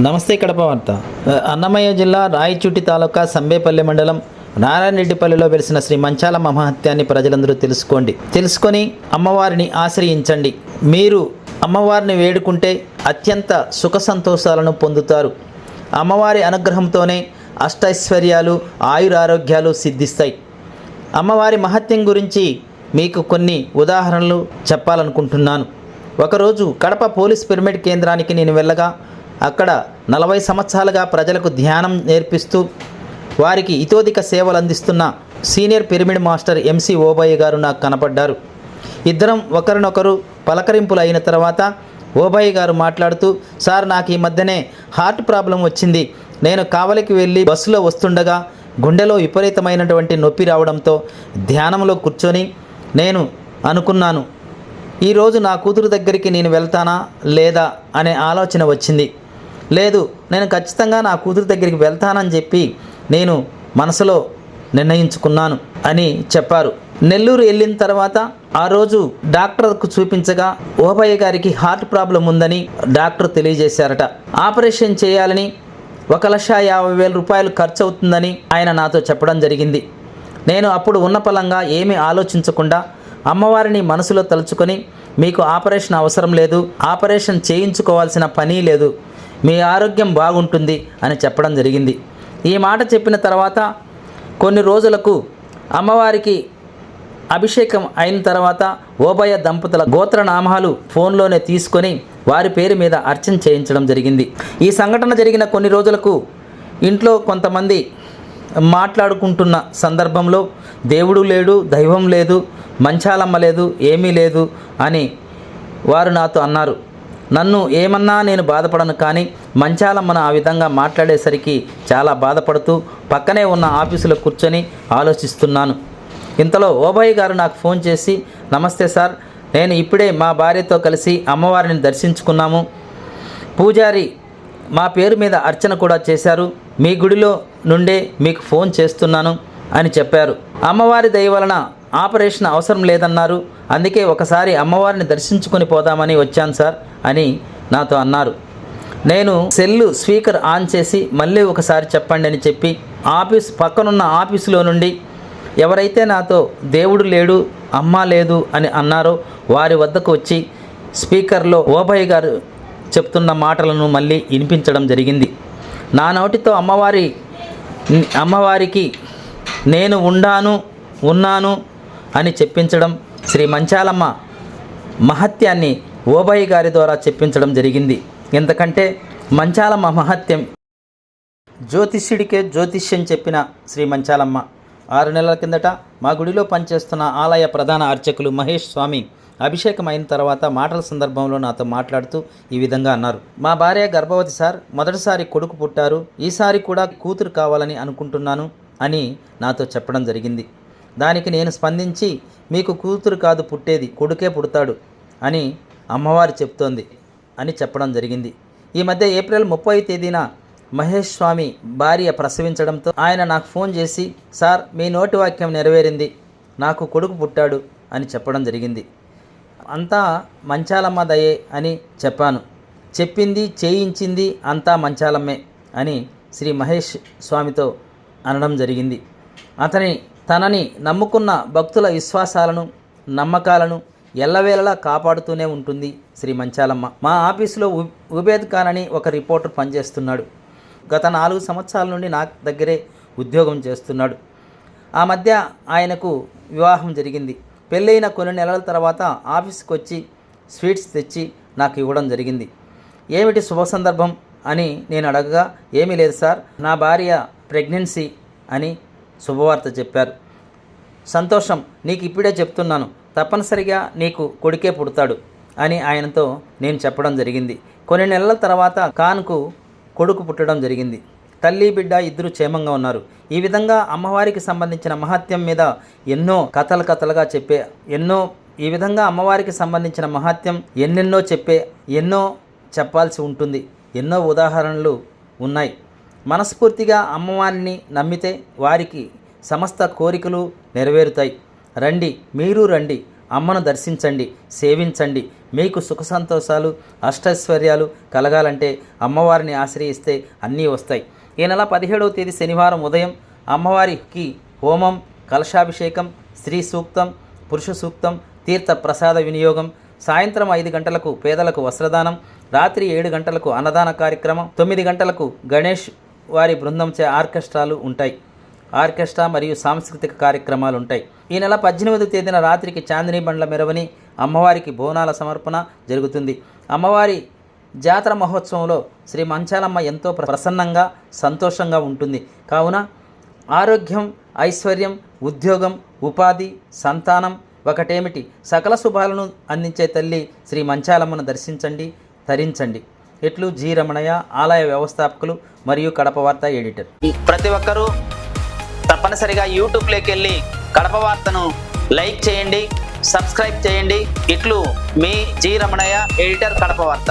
నమస్తే కడప వార్త. అన్నమయ్య జిల్లా రాయచుట్టి తాలూకా సంబేపల్లి మండలం నారాయణరెడ్డిపల్లిలో వెలిసిన శ్రీ మంచాల మహత్యాన్ని ప్రజలందరూ తెలుసుకోండి. తెలుసుకొని అమ్మవారిని ఆశ్రయించండి. మీరు అమ్మవారిని వేడుకుంటే అత్యంత సుఖ సంతోషాలను పొందుతారు. అమ్మవారి అనుగ్రహంతోనే అష్టైశ్వర్యాలు ఆయురారోగ్యాలు సిద్ధిస్తాయి. అమ్మవారి మహత్యం గురించి మీకు కొన్ని ఉదాహరణలు చెప్పాలనుకుంటున్నాను. ఒకరోజు కడప పోలీస్ పిరమిడ్ కేంద్రానికి నేను వెళ్ళగా అక్కడ నలభై సంవత్సరాలుగా ప్రజలకు ధ్యానం నేర్పిస్తూ వారికి ఇతోధిక సేవలు అందిస్తున్న senior pyramid master MC Obayya garu నాకు కనపడ్డారు. ఇద్దరం ఒకరినొకరు పలకరింపులు అయిన తర్వాత ఓబయ్య గారు మాట్లాడుతూ సార్ నాకు ఈ మధ్యనే హార్ట్ ప్రాబ్లం వచ్చింది. నేను కావలికి వెళ్ళి బస్సులో వస్తుండగా గుండెలో విపరీతమైనటువంటి నొప్పి రావడంతో ధ్యానంలో కూర్చొని నేను అనుకున్నాను ఈరోజు నా కూతురు దగ్గరికి నేను వెళ్తానా లేదా? అనే ఆలోచన వచ్చింది. లేదు నేను ఖచ్చితంగా నా కూతురు దగ్గరికి వెళ్తానని చెప్పి నేను మనసులో నిర్ణయించుకున్నాను అని చెప్పారు. నెల్లూరు వెళ్ళిన తర్వాత ఆ రోజు డాక్టర్కు చూపించగా ఓబయ్య గారికి హార్ట్ ప్రాబ్లం ఉందని డాక్టర్ తెలియజేశారట. ఆపరేషన్ చేయాలని ఒక లక్ష యాభై వేల రూపాయలు ఖర్చు అవుతుందని ఆయన నాతో చెప్పడం జరిగింది. నేను అప్పుడు ఉన్న పలంగా ఏమీ ఆలోచించకుండా అమ్మవారిని మనసులో తలుచుకొని మీకు ఆపరేషన్ అవసరం లేదు ఆపరేషన్ చేయించుకోవాల్సిన పని లేదు మీ ఆరోగ్యం బాగుంటుంది అని చెప్పడం జరిగింది. ఈ మాట చెప్పిన తర్వాత కొన్ని రోజులకు అమ్మవారికి అభిషేకం అయిన తర్వాత ఓబయ్య దంపతుల గోత్రనామాలు ఫోన్లోనే తీసుకొని వారి పేరు మీద అర్చన చేయించడం జరిగింది. ఈ సంఘటన జరిగిన కొన్ని రోజులకు ఇంట్లో కొంతమంది మాట్లాడుకుంటున్న సందర్భంలో దేవుడు లేడు దైవం లేదు మంచాలమ్మ లేదు ఏమీ లేదు అని వారు నాతో అన్నారు. నన్ను ఏమన్నా నేను బాధపడను కానీ మంచాలమ్మను ఆ విధంగా మాట్లాడేసరికి చాలా బాధపడుతూ పక్కనే ఉన్న ఆఫీసులో కూర్చొని ఆలోచిస్తున్నాను. ఇంతలో ఓబాయి గారు నాకు ఫోన్ చేసి నమస్తే సార్ నేను ఇప్పుడే మా భార్యతో కలిసి అమ్మవారిని దర్శించుకున్నాము. పూజారి మా పేరు మీద అర్చన కూడా చేశారు. మీ గుడిలో నుండే మీకు ఫోన్ చేస్తున్నాను అని చెప్పారు. అమ్మవారి దయ వలన ఆపరేషన్ అవసరం లేదన్నారు. అందుకే ఒకసారి అమ్మవారిని దర్శించుకొని పోదామని వచ్చాను సార్ అని నాతో అన్నారు. నేను సెల్లు స్పీకర్ ఆన్ చేసి మళ్ళీ ఒకసారి చెప్పండి అని చెప్పి ఆఫీస్ పక్కనున్న ఆఫీసులో నుండి ఎవరైతే నాతో దేవుడు లేడు అమ్మ లేదు అని అన్నారో వారి వద్దకు వచ్చి స్పీకర్లో ఓబయ్య గారు చెప్తున్న మాటలను మళ్ళీ వినిపించడం జరిగింది. నా నోటితో అమ్మవారి అమ్మవారికి నేను ఉండాను ఉన్నాను అని చెప్పించడం శ్రీ మంచాలమ్మ మహత్యాన్ని ఓబాయి గారి ద్వారా చెప్పించడం జరిగింది. ఎందుకంటే మంచాలమ్మ మహత్యం జ్యోతిష్యుడికే జ్యోతిష్యం చెప్పిన శ్రీ మంచాలమ్మ. ఆరు నెలల కిందట మా గుడిలో పనిచేస్తున్న ఆలయ ప్రధాన అర్చకులు మహేష్ స్వామి అభిషేకం అయిన తర్వాత మాటల సందర్భంలో నాతో మాట్లాడుతూ ఈ విధంగా అన్నారు. మా భార్య గర్భవతి సార్ మొదటిసారి కొడుకు పుట్టారు ఈసారి కూడా కూతురు కావాలని అనుకుంటున్నాను అని నాతో చెప్పడం జరిగింది. దానికి నేను స్పందించి మీకు కూతురు కాదు పుట్టేది కొడుకే పుడతాడు అని అమ్మవారు చెప్తోంది అని చెప్పడం జరిగింది. ఈ మధ్య ఏప్రిల్ ముప్పై తేదీన మహేష్ స్వామి భార్య ప్రసవించడంతో ఆయన నాకు ఫోన్ చేసి సార్ మీ నోటి వాక్యం నెరవేరింది నాకు కొడుకు పుట్టాడు అని చెప్పడం జరిగింది. అంతా మంచాలమ్మ దయే అని చెప్పాను. చెప్పింది చేయించింది అంతా మంచాలమ్మే అని శ్రీ మహేష్ స్వామితో అనడం జరిగింది. అతని తనని నమ్ముకున్న భక్తుల విశ్వాసాలను నమ్మకాలను ఎల్లవేళలా కాపాడుతూనే ఉంటుంది శ్రీ మంచాలమ్మ. మా ఆఫీసులో ఉ- ఉబేద్ ఖాన్ అని ఒక రిపోర్టర్ పనిచేస్తున్నాడు. గత నాలుగు సంవత్సరాల నుండి నా దగ్గరే ఉద్యోగం చేస్తున్నాడు. ఆ మధ్య ఆయనకు వివాహం జరిగింది. పెళ్ళైన కొన్ని నెలల తర్వాత ఆఫీస్కి వచ్చి స్వీట్స్ తెచ్చి నాకు ఇవ్వడం జరిగింది. ఏమిటి శుభ సందర్భం అని నేను అడగగా ఏమీ లేదు సార్. నా భార్య ప్రెగ్నెన్సీ అని శుభవార్త చెప్పారు. సంతోషం నీకు ఇప్పుడే చెప్తున్నాను. తప్పనిసరిగా నీకు కొడుకే పుడతాడు అని ఆయనతో నేను చెప్పడం జరిగింది. కొన్ని నెలల తర్వాత ఖాన్కు కొడుకు పుట్టడం జరిగింది. తల్లి బిడ్డ ఇద్దరు క్షేమంగా ఉన్నారు. ఈ విధంగా అమ్మవారికి సంబంధించిన మహత్యం మీద ఎన్నో కథలు కథలుగా చెప్పే ఎన్నో ఈ విధంగా అమ్మవారికి సంబంధించిన మహత్యం ఎన్నెన్నో చెప్పే ఎన్నో చెప్పాల్సి ఉంటుంది. ఎన్నో ఉదాహరణలు ఉన్నాయి. మనస్ఫూర్తిగా అమ్మవారిని నమ్మితే వారికి సమస్త కోరికలు నెరవేరుతాయి. రండి మీరు రండి. అమ్మను దర్శించండి సేవించండి. మీకు సుఖ సంతోషాలు అష్టైశ్వర్యాలు కలగాలంటే అమ్మవారిని ఆశ్రయిస్తే అన్నీ వస్తాయి. ఈ నెల పదిహేడవ తేదీ శనివారం ఉదయం అమ్మవారికి హోమం కలశాభిషేకం స్త్రీ సూక్తం పురుష సూక్తం తీర్థ ప్రసాద వినియోగం సాయంత్రం ఐదు గంటలకు పేదలకు వస్త్రదానం రాత్రి ఏడు గంటలకు అన్నదాన కార్యక్రమం తొమ్మిది గంటలకు గణేష్ వారి బృందంచే ఆర్కెస్ట్రాలు ఉంటాయి. ఆర్కెస్ట్రా మరియు సాంస్కృతిక కార్యక్రమాలు ఉంటాయి. ఈ నెల పద్దెనిమిది తేదీన రాత్రికి చాందిని బండ్ల మెరవని అమ్మవారికి బోనాల సమర్పణ జరుగుతుంది. అమ్మవారి జాతర మహోత్సవంలో శ్రీ మంచాలమ్మ ఎంతో ప్రసన్నంగా సంతోషంగా ఉంటుంది. కావున ఆరోగ్యం ఐశ్వర్యం ఉద్యోగం ఉపాధి సంతానం ఒకటేమిటి? సకల శుభాలను అందించే తల్లి శ్రీ మంచాలమ్మను దర్శించండి తరించండి. ఇట్లు జి రమణయ్య ఆలయ వ్యవస్థాపకులు మరియు కడప వార్త ఎడిటర్. ప్రతి ఒక్కరూ తప్పనిసరిగా యూట్యూబ్లోకి వెళ్ళి కడప వార్తను లైక్ చేయండి సబ్స్క్రైబ్ చేయండి. ఇట్లు మీ జి రమణయ్య ఎడిటర్ కడప వార్త.